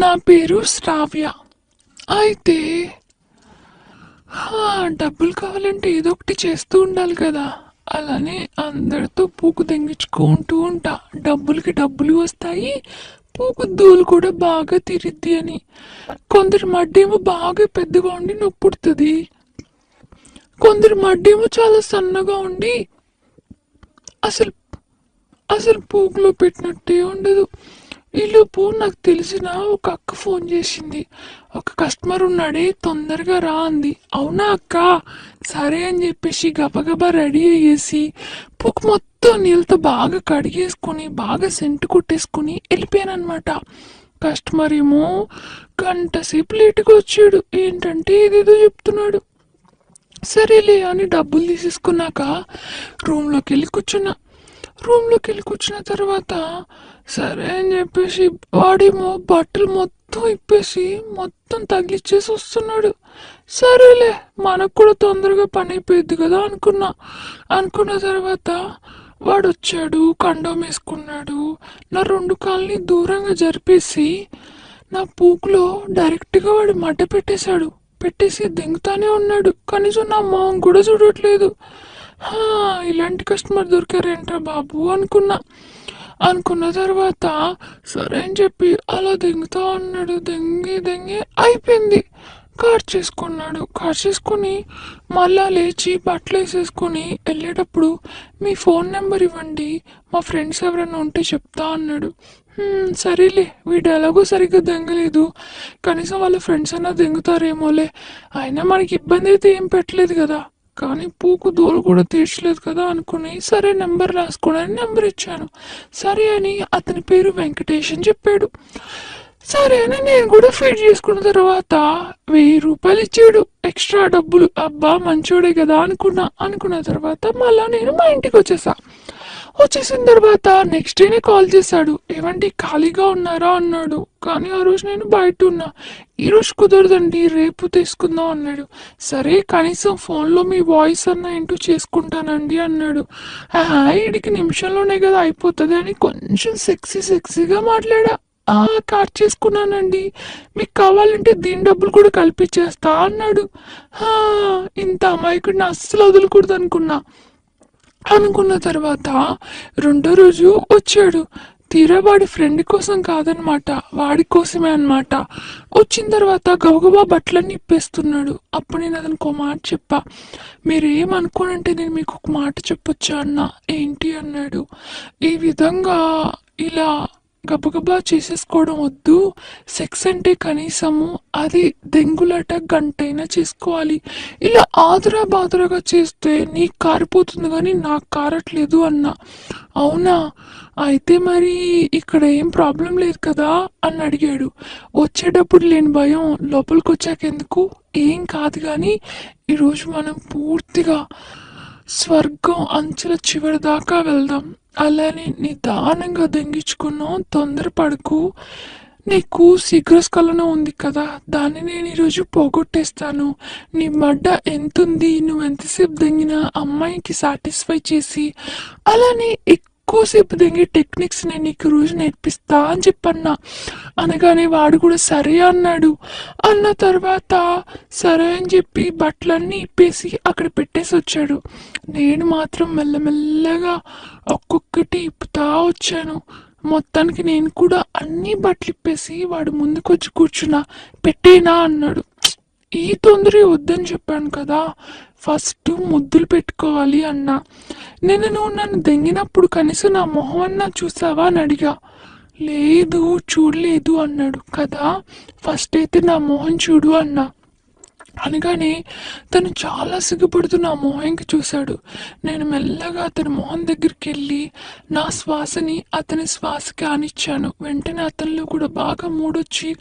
నా పేరు శ్రావ్య. అయితే డబ్బులు కావాలంటే ఏదో ఒకటి చేస్తూ ఉండాలి కదా. అలానే అందరితో పూకు తెంగించుకుంటూ ఉంటా. డబ్బులకి డబ్బులు వస్తాయి పూకు దూలు కూడా బాగా తిరిద్ది అని. కొందరి మడ్డేమో బాగా పెద్దగా ఉండి నొప్పుడుతుంది. కొందరి మడ్డేమో చాలా సన్నగా ఉండి అసలు అసలు పూకులో పెట్టినట్టే ఉండదు. ఈలోపు నాకు తెలిసిన ఒక అక్క ఫోన్ చేసింది. ఒక కస్టమర్ ఉన్నాడే తొందరగా రా అంది. అవునా అక్క? సరే అని చెప్పేసి గబగబా రెడీ అయ్యేసి పుక్ మొత్తం నీళ్ళతో బాగా కడిగేసుకుని బాగా సెంటు కొట్టేసుకుని వెళ్ళిపోయానమాట కస్టమర్ ఏమో గంట సేపు లేటుగా వచ్చాడు. ఏంటంటే ఏదేదో చెప్తున్నాడు. సరేలే అని డబ్బులు తీసేసుకున్నాక రూమ్లోకి వెళ్ళి కూర్చున్నా. రూమ్లోకి వెళ్ళి కూర్చున్న తర్వాత సరే అని చెప్పేసి వాడేమో బట్టలు మొత్తం ఇప్పేసి మొత్తం తగిలిచ్చేసి వస్తున్నాడు. సరేలే మనకు కూడా తొందరగా పని అయిపోయింది కదా అనుకున్నా. అనుకున్న తర్వాత వాడు వచ్చాడు కండం వేసుకున్నాడు. నా రెండు కాళ్ళని దూరంగా జరిపేసి నా పూకులో డైరెక్ట్గా వాడు మడ్డ పెట్టేశాడు. పెట్టేసి దింగుతానే ఉన్నాడు. కనీసం నా మొహం కూడా చూడట్లేదు. ఇలాంటి కస్టమర్ దొరికారేంట్రా బాబు? అనుకున్నా. అనుకున్న తర్వాత సరే అని చెప్పి అలా దింగుతా ఉన్నాడు. దెంగి దెంగి అయిపోయింది. కార్ చేసుకున్నాడు. కార్ చేసుకుని మళ్ళా లేచి బట్టలు వేసేసుకుని వెళ్ళేటప్పుడు మీ ఫోన్ నెంబర్ ఇవ్వండి. మా ఫ్రెండ్స్ ఎవరైనా ఉంటే చెప్తా అన్నాడు. సరేలే. వీడు ఎలాగో సరిగ్గా దెంగలేదు. కనీసం వాళ్ళ ఫ్రెండ్స్ అన్నా దెంగుతారేమోలే. అయినా మనకి ఇబ్బంది అయితే ఏం పెట్టలేదు కదా. కానీ పూకు దూలు కూడా తీర్చలేదు కదా అనుకుని సరే నెంబర్ రాసుకోడానికి నెంబర్ ఇచ్చాను. సరే అని అతని పేరు వెంకటేష్ అని చెప్పాడు. సరే అని నేను కూడా ఫీడ్ చేసుకున్న తర్వాత వెయ్యి రూపాయలు ఇచ్చాడు. ఎక్స్ట్రా డబ్బులు అబ్బా మంచోడే కదా అనుకున్నా. అనుకున్న తర్వాత మళ్ళా నేను మా ఇంటికి వచ్చేసా. వచ్చేసిన తర్వాత నెక్స్ట్ డేనే కాల్ చేశాడు. ఏమంటే ఖాళీగా ఉన్నారా? అన్నాడు. కానీ ఆ రోజు నేను బయట ఉన్నా. ఈ రోజు కుదరదండి రేపు తీసుకుందాం అన్నాడు. సరే కనీసం ఫోన్లో మీ వాయిస్ అన్న ఏంటో చేసుకుంటానండి అన్నాడు. ఈడికి నిమిషంలోనే కదా అయిపోతుంది అని కొంచెం సెక్సీ సెక్సీగా మాట్లాడా. ఆ కార్ చేసుకున్నానండి. మీకు కావాలంటే దీని డబ్బులు కూడా కల్పించేస్తా అన్నాడు. ఇంత అమాయకుడిని అస్సలు వదలకూడదు అనుకున్నా అనుకున్న తర్వాత రెండో రోజు వచ్చాడు. తీరా వాడి ఫ్రెండ్ కోసం కాదనమాట వాడి కోసమే అన్నమాట. వచ్చిన తర్వాత గబగబా బట్టలన్నీ ఇప్పేస్తున్నాడు. అప్పుడు నేను అతనికి ఒక మాట చెప్పా. మీరేమనుకోనంటే నేను మీకు ఒక మాట చెప్పొచ్చా అన్న? ఏంటి? అన్నాడు. ఈ విధంగా ఇలా గబగబా చేసేసుకోవడం వద్దు. సెక్స్ అంటే కనీసము అది దెంగులట గంటైనా చేసుకోవాలి. ఇలా ఆదురా బాదురాగా చేస్తే నీకు కారిపోతుంది కానీ నాకు కారట్లేదు అన్న. అవునా? అయితే మరి ఇక్కడ ఏం ప్రాబ్లం లేదు కదా? అని అడిగాడు. వచ్చేటప్పుడు లేని భయం లోపలికి వచ్చాక ఎందుకు ఏం కాదు కానీ ఈరోజు మనం పూర్తిగా స్వర్గం అంచుల చివరి దాకా వెళ్దాం. అలానే నిదానంగా దెంగించుకున్నాం తొందరపడకు. నీకు శీఘ్రస్ఖలన ఉంది కదా దాన్ని నేను ఈరోజు పోగొట్టేస్తాను. నీ మడ్డ ఎంతుంది నువ్వు ఎంతసేపు దొంగినా అమ్మాయికి సాటిస్ఫై చేసి. అలానే ఎక్కువసేపు దిగి టెక్నిక్స్ నేను నీకు రోజు నేర్పిస్తా అని చెప్పన్నా. అనగానే వాడు కూడా సరే అన్నాడు. అన్న తర్వాత సరే అని చెప్పి బట్టలన్నీ ఇప్పేసి అక్కడ పెట్టేసి వచ్చాడు. నేను మాత్రం మెల్లమెల్లగా ఒక్కొక్కటి ఇప్పుతా వచ్చాను. మొత్తానికి నేను కూడా అన్ని బట్టలు ఇప్పేసి వాడు ముందుకొచ్చి కూర్చున్నా. పెట్టేనా అన్నాడు. ఈ తొందర వద్దని చెప్పాను కదా. ఫస్ట్ ముద్దులు పెట్టుకోవాలి అన్నా. నేను నువ్వు నన్ను దెంగినప్పుడు కనీసం నా మొహం అన్నా చూసావా అని అడిగా. లేదు చూడలేదు అన్నాడు కదా. ఫస్ట్ అయితే నా మొహం చూడు అన్నా. అనగానే తను చాలా సిగ్గుపడుతూ నా మొహంకి చూశాడు. నేను మెల్లగా అతని మొహం దగ్గరికి వెళ్ళి నా శ్వాసని అతని శ్వాసకి ఆనిచ్చాను. వెంటనే అతనిలో కూడా బాగా మూడొచ్చి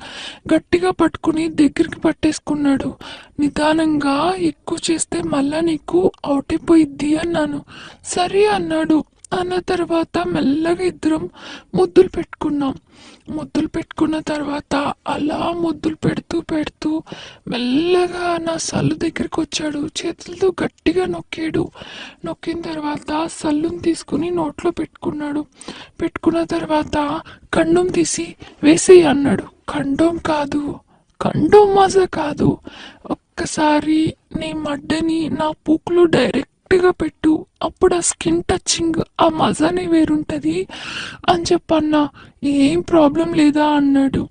గట్టిగా పట్టుకుని దగ్గరికి పట్టేసుకున్నాడు. నిదానంగా ఎక్కువ చేస్తే మళ్ళా నీకు అవుట్ అయిపోయిద్ది అన్నాను. సరే అన్నాడు. అన్న తర్వాత మెల్లగా ఇద్దరం ముద్దులు పెట్టుకున్నాం. ముద్దులు పెట్టుకున్న తర్వాత అలా ముద్దులు పెడుతూ పెడుతూ మెల్లగా నా సల్లు దగ్గరికి వచ్చాడు. చేతులతో గట్టిగా నొక్కాడు. నొక్కిన తర్వాత సల్లుని తీసుకుని నోట్లో పెట్టుకున్నాడు. పెట్టుకున్న తర్వాత కండం తీసి వేసేయి అన్నాడు. కండోమ్ కాదు. కండోమ్ మజా కాదు. ఒక్కసారి నీ మడ్డని నా పూకులో డైరెక్ట్గా పెట్టు. అప్పుడు ఆ స్కిన్ టచింగ్ ఆ మజానే వేరుంటుంది అని చెప్పన్నా ఏం ప్రాబ్లం లేదా అన్నాడు.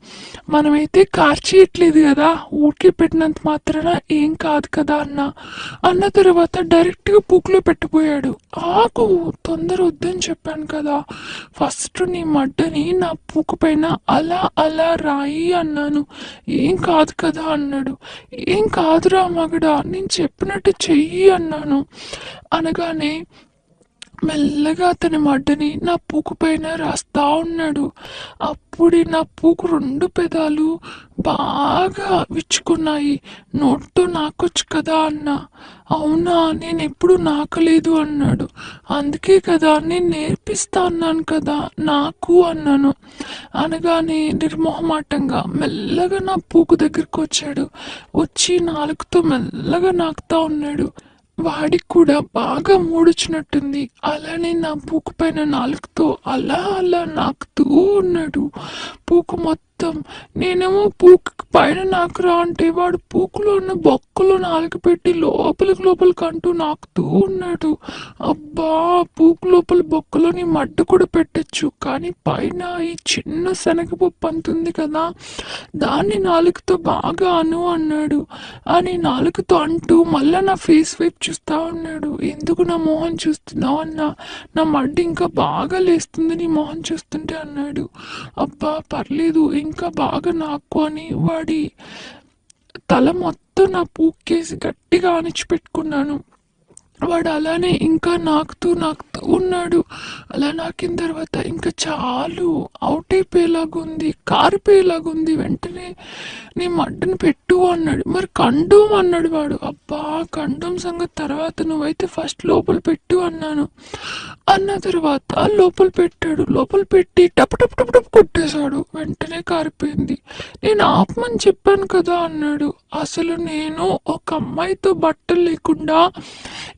మనమైతే కార్చేయట్లేదు కదా ఊరికే పెట్టినంత మాత్రాన ఏం కాదు కదా అన్న. అన్న తర్వాత డైరెక్ట్గా పూకులో పెట్టిపోయాడు. ఆకు తొందర వద్దని చెప్పాను కదా. ఫస్ట్ నీ మడ్డని నా పూకు పైన అలా అలా రాయి అన్నాను. ఏం కాదు కదా అన్నాడు. ఏం కాదురా మగడా నేను చెప్పినట్టు చెయ్యి అన్నాను. అనగానే మెల్లగా అతని మడ్డని నా పూకు పైన రాస్తా ఉన్నాడు. అప్పుడే నా పూకు రెండు పెదాలు బాగా విచ్చుకున్నాయి. నోట్తో నాకొచ్చు కదా అన్న. అవునా నేను ఎప్పుడు నాకలేదు అన్నాడు. అందుకే కదా నేను నేర్పిస్తా అన్నాను కదా నాకు అన్నాను. అనగానే నిర్మోహమాటంగా మెల్లగా నా పూకు దగ్గరికి వచ్చాడు. వచ్చి నాలుగుతో మెల్లగా నాకుతా ఉన్నాడు. వాడికి కూడా బాగా మూడొచ్చినట్టుంది. అలానే నా పూకు పైన నాలుగుతో అలా అలా నాకుతూ ఉన్నాడు. పూకు మొత్తం నేనేమో పూకు పైన నాకు రా అంటే వాడు పూకులో ఉన్న బొక్కలో నాలుగు పెట్టి లోపలికి లోపలికి అంటూ నాకుతూ ఉన్నాడు. అబ్బా పూకు లోపల బొక్కలోని మడ్డ కూడా పెట్టచ్చు. కానీ పైన ఈ చిన్న శనగపప్పు అంతుంది కదా దాన్ని నాలుగుతో బాగా అను అన్నాడు. అని నాలుగుతో అంటూ మళ్ళా నా ఫేస్ వైపు చూస్తా ఉన్నాడు. ఎందుకు నా మొహం చూస్తున్నావు అన్నా? నా మడ్డు ఇంకా బాగా లేస్తుంది నీ మొహం చూస్తుంటే అన్నాడు. అబ్బా పర్లేదు ఇంకా బాగా నాకు అని వాడి తల మొత్తం నా పూకేసి గట్టిగా అణిచిపెట్టుకున్నాను. వాడు అలానే ఇంకా నాకుతూ నాకుతూ ఉన్నాడు. అలా నాకిన తర్వాత ఇంకా చాలు అవుట్ అయిపోయేలాగా ఉంది కారిపోయేలాగా ఉంది. వెంటనే నీ మడ్డను పెట్టు అన్నాడు. మరి కండోమ్ అన్నాడు వాడు. అబ్బా కండోమ్ సంగతి తర్వాత నువ్వైతే ఫస్ట్ లోపల పెట్టు అన్నాను. అన్న తర్వాత లోపల పెట్టాడు. లోపల పెట్టి టప్ టప్ టప్ టప్ కొట్టేశాడు. వెంటనే కారిపోయింది. నేను ఆపమని చెప్పాను కదా అన్నాడు. అసలు నేను ఒక అమ్మాయితో బట్టలు లేకుండా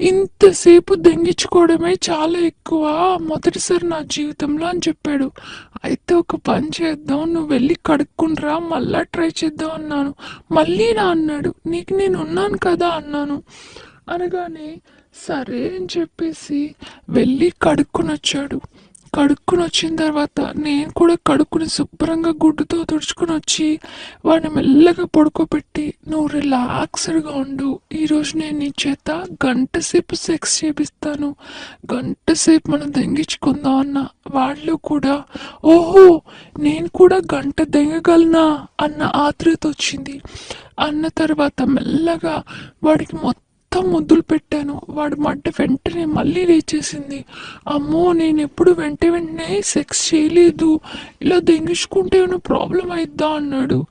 ఇంతసేపు దెంగించుకోవడమే చాలా ఎక్కువ. మొదటిసారి నా జీవితంలో అని చెప్పాడు. అయితే ఒక పని చేద్దాం నువ్వు వెళ్ళి కడుక్కునిరా మళ్ళా ట్రై చేద్దాం అన్నాను. మళ్ళీ నా అన్నాడు నీకు నేను ఉన్నాను కదా అన్నాను. అనగానే సరే అని చెప్పేసి వెళ్ళి కడుక్కుని వచ్చాడు కడుక్కుని వచ్చిన తర్వాత నేను కూడా కడుక్కుని శుభ్రంగా గుడ్డుతో తుడుచుకుని వచ్చి వాడిని మెల్లగా పడుకోబెట్టి నువ్వు రిలాక్స్డ్గా ఉండు. ఈరోజు నేను నీ చేత గంట సేపు సెక్స్ చేపిస్తాను. గంట సేపు మనం దెంగించుకుందాం అన్న. వాళ్ళు కూడా ఓహో నేను కూడా గంట దెంగగలనా అన్న ఆతృత వచ్చింది. అన్న తర్వాత మెల్లగా వాడికి మొత్తం మొత్తం ముద్దులు పెట్టాను. వాడు మడ్డ వెంటనే మళ్ళీ లేచేసింది. అమ్మో నేను ఎప్పుడు వెంట వెంటనే సెక్స్ చేయలేదు. ఇలా దెంగించుకుంటే ఏమైనా ప్రాబ్లం అయిద్దా అన్నాడు.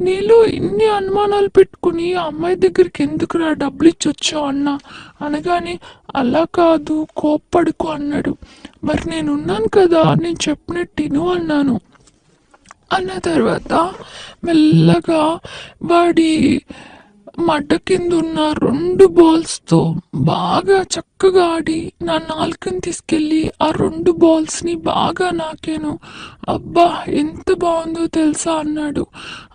నీలో ఇన్ని అనుమానాలు పెట్టుకుని ఆ అమ్మాయి దగ్గరికి ఎందుకు రా డబ్బులు ఇచ్చి వచ్చావు అన్న. అనగానే అలా కాదు కోప్పడుకో అన్నాడు. మరి నేను ఉన్నాను కదా నేను చెప్పినట్టు అన్నాను. అన్న తర్వాత మెల్లగా వాడి మడ్డ కింద ఉన్న రెండు బాల్స్తో బాగా చక్కగా ఆడి నా నాలుకని తీసుకెళ్ళి ఆ రెండు బాల్స్ని బాగా నాకాను. అబ్బా ఎంత బాగుందో తెలుసా అన్నాడు.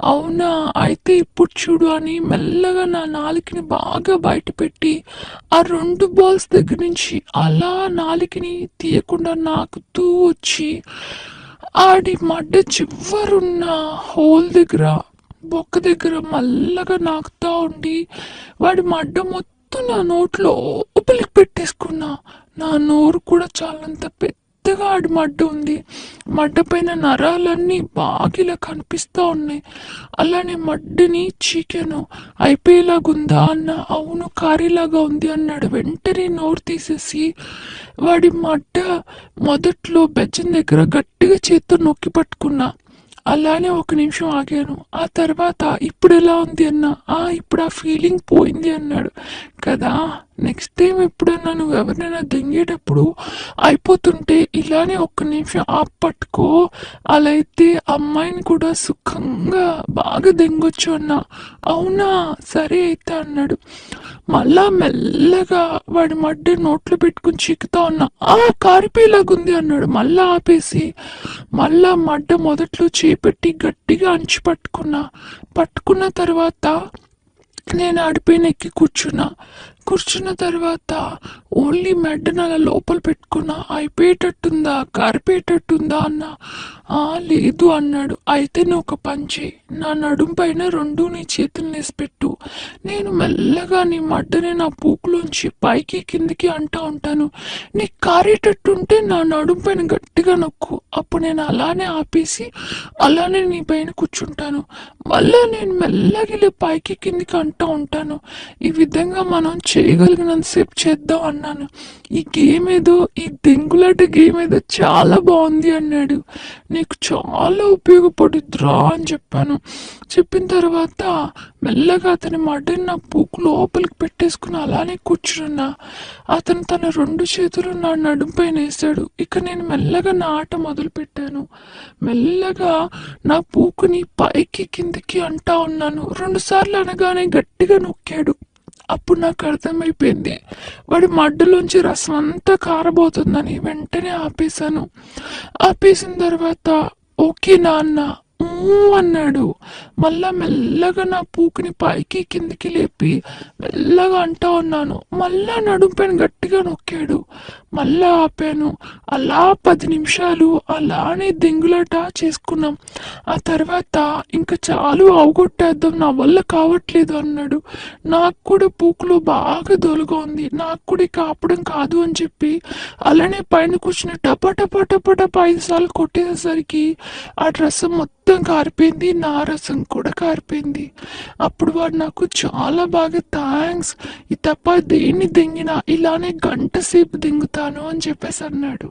అవునా అయితే ఇప్పుడు చూడు అని మెల్లగా నా నాలుకని బాగా బయటపెట్టి ఆ రెండు బాల్స్ దగ్గర నుంచి అలా నాలుకని తీయకుండా నాకుతూ వచ్చి ఆడి మడ్డ చివరున్న హోల్ దగ్గర బొక్క దగ్గర మల్లగా నాకుతా ఉండి వాడి మడ్డ మొత్తం నా నోట్లో లోపలికి పెట్టేసుకున్నా. నా నోరు కూడా చాలంత పెద్దగా ఆడి మడ్డ ఉంది. మడ్డ పైన నరాలన్నీ బాగిలా కనిపిస్తూ ఉన్నాయి. అలానే మడ్డని చీకాను. అయిపోయేలాగుందా అన్న అవును కారేలాగా ఉంది అన్నాడు. వెంటనే నోరు తీసేసి వాడి మడ్డ మొదట్లో బెచ్చం దగ్గర గట్టిగా చేత్తో నొక్కి పట్టుకున్నా. అలానే ఒక నిమిషం ఆగాను. ఆ తర్వాత ఇప్పుడు ఎలా ఉంది అన్న? ఆ ఇప్పుడు ఆ ఫీలింగ్ పోయింది అన్నాడు. కదా నెక్స్ట్ టైం ఎప్పుడైనా నువ్వు ఎవరినైనా దెంగేటప్పుడు అయిపోతుంటే ఇలానే ఒక్క నిమిషం ఆపట్టుకో పట్టుకో. అలా అయితే అమ్మాయిని కూడా సుఖంగా బాగా దెంగొచ్చు అన్న. అవునా? సరే అయితే అన్నాడు. మళ్ళా మెల్లగా వాడి మడ్డ నోట్లో పెట్టుకుని చిక్కుతా ఉన్నా. ఆ కారిపోయేలాగుంది అన్నాడు. మళ్ళా ఆపేసి మళ్ళా మడ్డ మొదట్లో చేపెట్టి గట్టిగా అంచి పట్టుకున్నా. పట్టుకున్న తర్వాత నేను అడిపోయిన ఎక్కి కూర్చున్నా. కూర్చున్న తర్వాత ఓన్లీ మెడ్డను అలా లోపల పెట్టుకున్నా అయిపోయేటట్టుందా కారిపోయేటట్టుందా అన్న లేదు అన్నాడు. అయితే నువ్వు ఒక పని చేయి. నా నడుం పైన రెండు నీ చేతులు నేసి పెట్టు. నేను మెల్లగా నీ మడ్డని నా పూకులోంచి పైకి కిందికి అంటా ఉంటాను. నీకు కారేటట్టుంటే నా నడుం పైన గట్టిగా నొక్కు. అప్పుడు నేను అలానే ఆపేసి అలానే నీ పైన కూర్చుంటాను. మళ్ళా నేను మెల్లగిలే పైకి కిందికి అంటూ ఉంటాను. ఈ విధంగా మనం చేయగలిగినంతసేపు చేద్దాం అన్నాను. ఈ గేమ్ ఏదో ఈ దెంగులాట గేమ్ ఏదో చాలా బాగుంది అన్నాడు. నీకు చాలా ఉపయోగపడుద్దిరా అని చెప్పాను. చెప్పిన తర్వాత మెల్లగా అతని మడ్డని నా పూకు లోపలికి పెట్టేసుకుని అలానే కూర్చున్నా. అతను తన రెండు చేతులు నా నడుంపైన వేసాడు ఇక నేను మెల్లగా నా ఆట మొదలు పెట్టాను మెల్లగా నా పూకుని పైకి కిందికి అంటా ఉన్నాను. రెండుసార్లు అనగానే గట్టిగా నొక్కాడు. అప్పుడు నాకు అర్థమైపోయింది. వాడి మడ్డలోంచి రసం అంతా కారబోతుందని వెంటనే ఆపేశాను. ఆపేసిన తర్వాత ఓకే నాన్న అన్నాడు. మళ్ళా మెల్లగా నా పూకుని పైకి కిందికి లేపి మెల్లగా అంటా ఉన్నాను. మళ్ళా నడుంపాను గట్టిగా నొక్కాడు. మళ్ళా ఆపాను. అలా పది నిమిషాలు అలానే దెంగులాట చేసుకున్నాం. ఆ తర్వాత ఇంకా చాలు అవగొట్టేద్దాం నా వల్ల కావట్లేదు అన్నాడు. నాకు కూడా పూకులో బాగా దొలుగా ఉంది. నాకు కూడా కాపడం ఆపడం కాదు అని చెప్పి అలానే పైన కూర్చుని టపా టపా టపా టపా ఐదు సార్లు కొట్టేసరికి ఆ డ్రెస్ మొత్తం కారిపోయింది నా రసం కూడా కారిపోయింది అప్పుడు వాడు నాకు చాలా బాగా థ్యాంక్స్. ఈ తప్ప దేన్ని దింగినా ఇలానే గంట సేపు దింగుతాను అని చెప్పేసి అన్నాడు.